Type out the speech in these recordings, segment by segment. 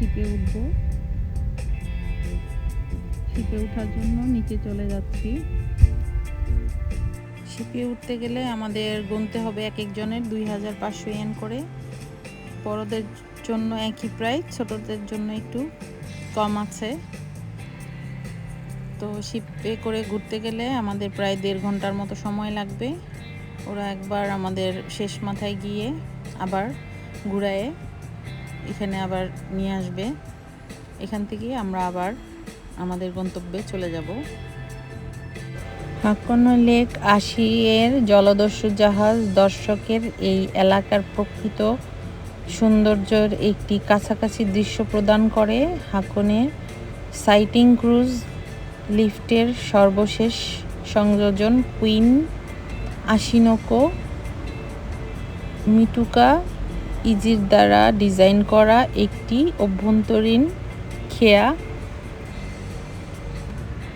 শিপে উঠব। শিপে ওঠার জন্য নিচে চলে যাচ্ছি। শিপে উঠতে গেলে আমাদের গুনতে হবে এক একজনের দুই হাজার পাঁচশো ইয়েন করে। বড়দের জন্য একই প্রাইস ছোটদের জন্য একটু কম আছে। তো শিপে করে ঘুরতে গেলে আমাদের প্রায় দেড় ঘণ্টার মতো সময় লাগবে। ওরা একবার আমাদের শেষ মাথায় গিয়ে আবার ঘুরায়ে। এখানে আবার নিয়ে আসবে। এখান থেকে আমরা আবার আমাদের গন্তব্যে চলে যাব। হাকন লেক আশি এর জলদস্যু জাহাজ দর্শকের এই এলাকার প্রকৃত সৌন্দর্যের একটি কাছাকাছি দৃশ্য প্রদান করে। হাকনে সাইটিং ক্রুজ লিফটের সর্বশেষ সংযোজন কুইন আশিনোকো মিটুকা ইজির দ্বারা ডিজাইন করা একটি অভ্যন্তরীণ খেয়া।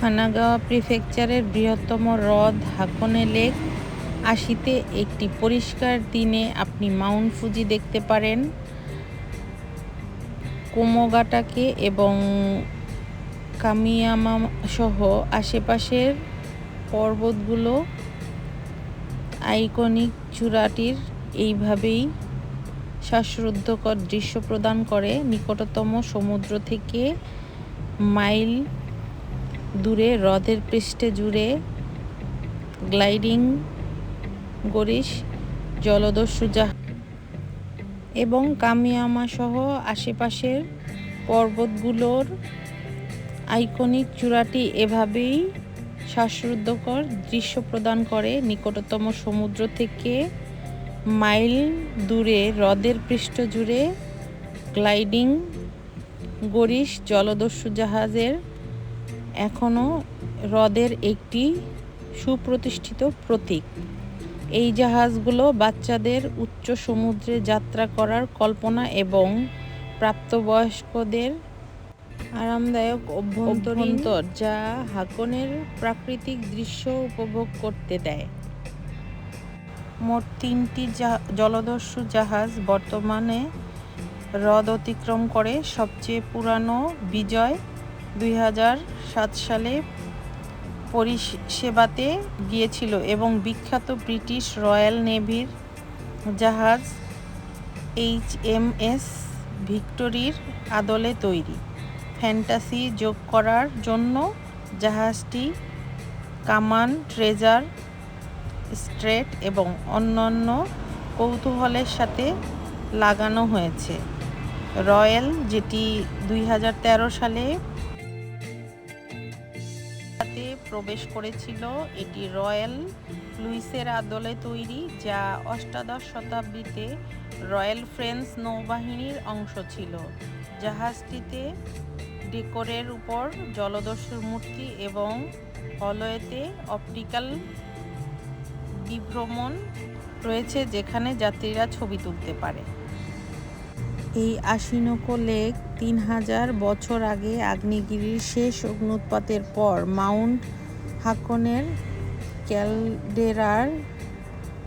খানাগাওয়া প্রিফেকচারের বৃহত্তম হ্রদ হাকনে লেক। আশিতে একটি পরিষ্কার দিনে আপনি মাউন্ট ফুজি দেখতে পারেন। কোমোগাটাকে এবং কামিয়ামা সহ আশেপাশের পর্বতগুলো আইকনিক চূড়াটির এইভাবেই শ্বাসরুদ্ধকর দৃশ্য প্রদান করে নিকটতম সমুদ্র থেকে মাইল দূরে হ্রদের পৃষ্ঠে জুড়ে গ্লাইডিং গরিস জলদস্যু এবং কামিয়ামা সহ আশেপাশের পর্বতগুলোর আইকনিক চূড়াটি এভাবেই শ্বাসরুদ্ধকর দৃশ্য প্রদান করে নিকটতম সমুদ্র থেকে মাইল দূরে হ্রদের পৃষ্ঠ জুড়ে গ্লাইডিং গরিশ জলদস্যু জাহাজের এখনও হ্রদের একটি সুপ্রতিষ্ঠিত প্রতীক। এই জাহাজগুলো বাচ্চাদের উচ্চ সমুদ্রে যাত্রা করার কল্পনা এবং প্রাপ্তবয়স্কদের আরামদায়ক অভ্যন্তর যা হাকনের প্রাকৃতিক দৃশ্য উপভোগ করতে দেয়। মোট তিনটি জলদস্যু জাহাজ বর্তমানে হ্রদ অতিক্রম করে সবচেয়ে পুরানো বিজয় দুই হাজার সাত সালে পরিষেবাতে গিয়েছিল এবং বিখ্যাত ব্রিটিশ রয়্যাল নেভির জাহাজ এইচ এম এস ভিক্টোরির আদলে তৈরি। ফ্যান্টাসি যোগ করার জন্য জাহাজটি কামান ট্রেজার স্ট্রেট এবং অন্যান্য কৌতূহলের সাথে লাগানো হয়েছে। রয়্যাল, যেটি দুই হাজার তেরো সালে সাথে প্রবেশ করেছিল, এটি রয়্যাল লুইসের আদলে তৈরি, যা অষ্টাদশ শতাব্দীতে রয়্যাল ফ্রেঞ্চ নৌবাহিনীর অংশ ছিল। জাহাজটিতে ডেকোরের উপর জলদস্যুর মূর্তি এবং হলয়েতে অপটিক্যাল বিভ্রমণ রয়েছে যেখানে যাত্রীরা ছবি তুলতে পারে। এই আশিনকো লেক তিন হাজার বছর আগে আগ্নেয়গিরির শেষ অগ্নুৎপাতের পর মাউন্ট হাকনের ক্যালডেরার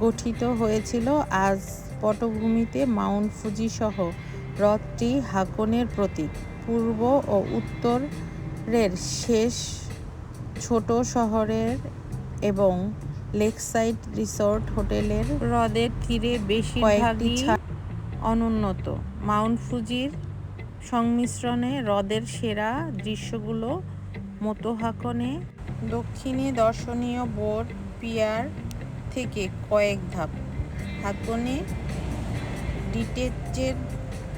গঠিত হয়েছিল। আজ পটভূমিতে মাউন্ট ফুজি সহ হ্রদটি হাকনের প্রতীক। পূর্ব ও উত্তরের শেষ ছোট শহরের এবং লেকসাইড রিসোর্ট হোটেলের হ্রদের তীরে বেশিরভাগই অনুন্নত। মাউন্ট ফুজির সংমিশ্রণে হ্রদের সেরা দৃশ্যগুলো মোতোহাকনে দক্ষিণে দর্শনীয় বোর্ড পিয়ার থেকে কয়েক ধাপ। হাকনে ডিটেচের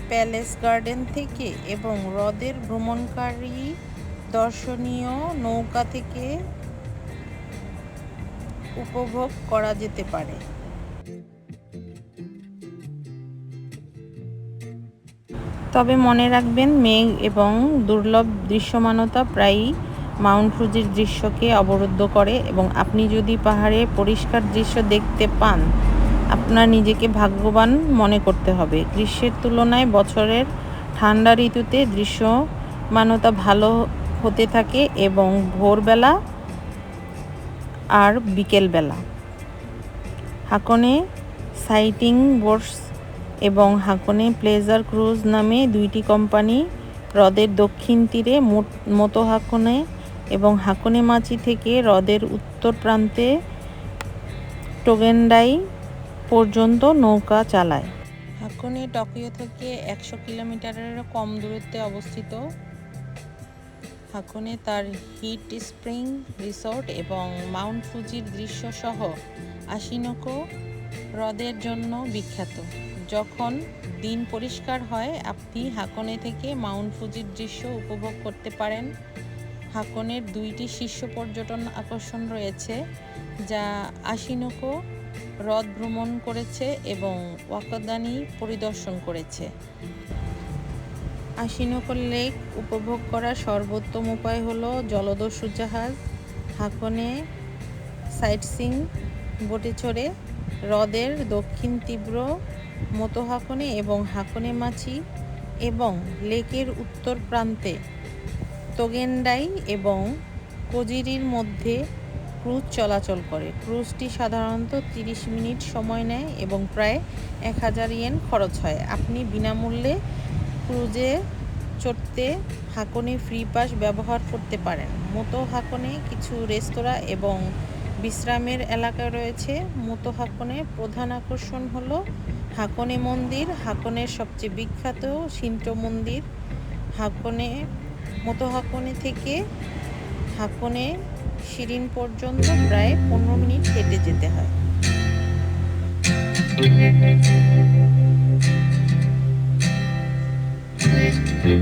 প্যালেস গার্ডেন থেকে এবং হ্রদের ভ্রমণকারী দর্শনীয় নৌকা থেকে উপভোগ করা যেতে পারে। তবে মনে রাখবেন, মেঘ এবং দুর্লভ দৃশ্যমানতা প্রায়ই মাউন্ট ফুজির দৃশ্যকে অবরুদ্ধ করে এবং আপনি যদি পাহাড়ে পরিষ্কার দৃশ্য দেখতে পান, আপনার নিজেকে ভাগ্যবান মনে করতে হবে। গ্রীষ্মের তুলনায় বছরের ঠান্ডা ঋতুতে দৃশ্যমানতা ভালো হতে থাকে এবং ভোরবেলা আর বিকেলবেলা। হাকনে সাইটিং বোর্ডস এবং হাকনে প্লেজার ক্রুজ নামে দুইটি কোম্পানি হ্রদের দক্ষিণ তীরে মতো হাকনে এবং হাকনে মাছি থেকে হ্রদের উত্তর প্রান্তে টোগেন্ডাই পর্যন্ত নৌকা চালায়। হাকনে টোকিও থেকে একশো কিলোমিটারেরও কম দূরত্বে অবস্থিত। হাকনে তার হিট স্প্রিং রিসোর্ট এবং মাউন্ট ফুজির দৃশ্য সহ আশিনকো হ্রদের জন্য বিখ্যাত। যখন দিন পরিষ্কার হয়, আপনি হাকনে থেকে মাউন্ট ফুজির দৃশ্য উপভোগ করতে পারেন। হাকনের দুইটি শীর্ষ পর্যটন আকর্ষণ রয়েছে, যা আশিনকো হ্রদ ভ্রমণ করেছে এবং ওয়াকাদানি পরিদর্শন করেছে। আশিনকো লেক উপভোগ করার সর্বোত্তম উপায় হলো জলদস্যু জাহাজ, হাকনে, সাইটসিং, বোটে চড়ে, হ্রদের দক্ষিণ তীব্র মতো হাকনে এবং হাকনে মাছি এবং লেকের উত্তর প্রান্তে তোগেন্ডাই এবং কোজিরির মধ্যে ক্রুজ চলাচল করে। ক্রুজটি সাধারণত 30 মিনিট সময় নেয় এবং প্রায় এক হাজার ইয়েন খরচ হয়। আপনি বিনামূল্যে ক্রুজে চড়তে হাকনে ফ্রি পাস ব্যবহার করতে পারেন। মতো হাকনে, কিছু রেস্তোরাঁ এবং বিশ্রামের এলাকা রয়েছে। মতো হাকনে প্রধান আকর্ষণ হল হাকনে মন্দির। হাকনের সবচেয়ে বিখ্যাত শিন্টো মন্দির। হাকনে, মতো হাকনে থেকে হাকনে শিরিন পর্যন্ত প্রায় পনেরো মিনিট হেঁটে যেতে হয়। থেকে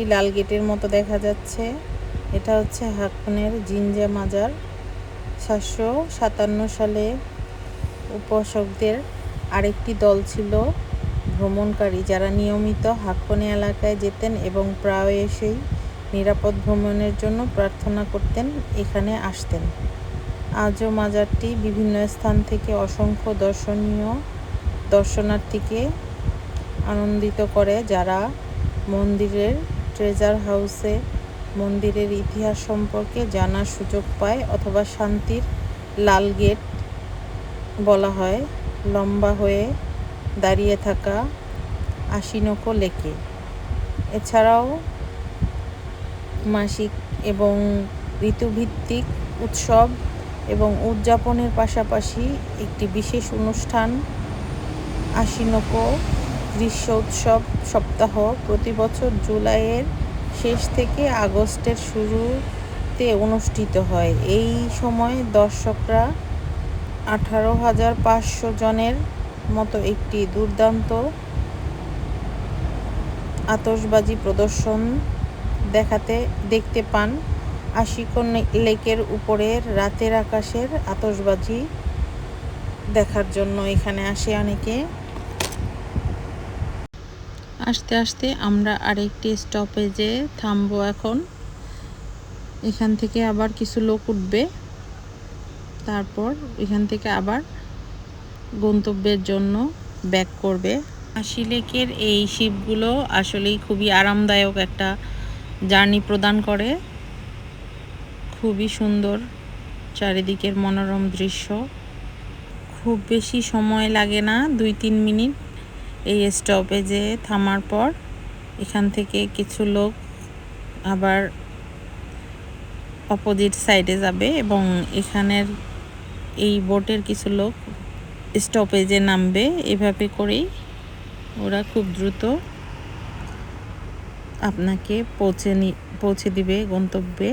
একটি লাল গেটের মতো দেখা যাচ্ছে। এটা হচ্ছে হাকনের জিঞ্জা মাজার। সাতশো সাতান্ন সালে উপাসকদের আরেকটি দল ছিল ভ্রমণকারী যারা নিয়মিত হাকনে এলাকায় যেতেন এবং প্রায়শই নিরাপদ ভ্রমণের জন্য প্রার্থনা করতেন, এখানে আসতেন। আজও মাজারটি বিভিন্ন স্থান থেকে অসংখ্য দর্শনীয় দর্শনার্থীকে আনন্দিত করে যারা মন্দিরের ট্রেজার হাউসে মন্দিরের ইতিহাস সম্পর্কে জানার সুযোগ পায় অথবা শান্তির লাল গেট বলা হয়। লম্বা হয়ে দাঁড়িয়ে থাকা আশিনকো লেকে। এছাড়াও মাসিক এবং ঋতুভিত্তিক উৎসব এবং উদযাপনের পাশাপাশি একটি বিশেষ অনুষ্ঠান আশিনকো গ্রীষ্ম উৎসব সপ্তাহ প্রতি বছর জুলাইয়ের শেষ থেকে আগস্টের শুরুতে অনুষ্ঠিত হয়। এই সময় দর্শকরা আঠারো হাজার পাঁচশো জনের মতো একটি দুর্দান্ত আতসবাজি প্রদর্শন দেখাতে, দেখতে পান আশিকন লেকের উপরের রাতের আকাশের আতসবাজি দেখার জন্য। এখানে আসে অনেকে। আস্তে আস্তে আমরা আরেকটি স্টপেজে থামবো এখন। এখান থেকে আবার কিছু লোক উঠবে। তারপর এখান থেকে আবার গন্তব্যের জন্য ব্যাক করবে। আশি লেকের এই শিপগুলো আসলেই খুবই আরামদায়ক একটা জার্নি প্রদান করে। খুবই সুন্দর চারিদিকের মনোরম দৃশ্য। খুব বেশি সময় লাগে না দুই তিন মিনিট। এই স্টপেজে থামার পর এখান থেকে কিছু লোক আবার অপোজিট সাইডে যাবে এবং এখানের এই বোটের কিছু লোক স্টপেজে নামবে। এভাবে করেই ওরা খুব দ্রুত আপনাকে পৌঁছে নি, পৌঁছে দিবে গন্তব্যে।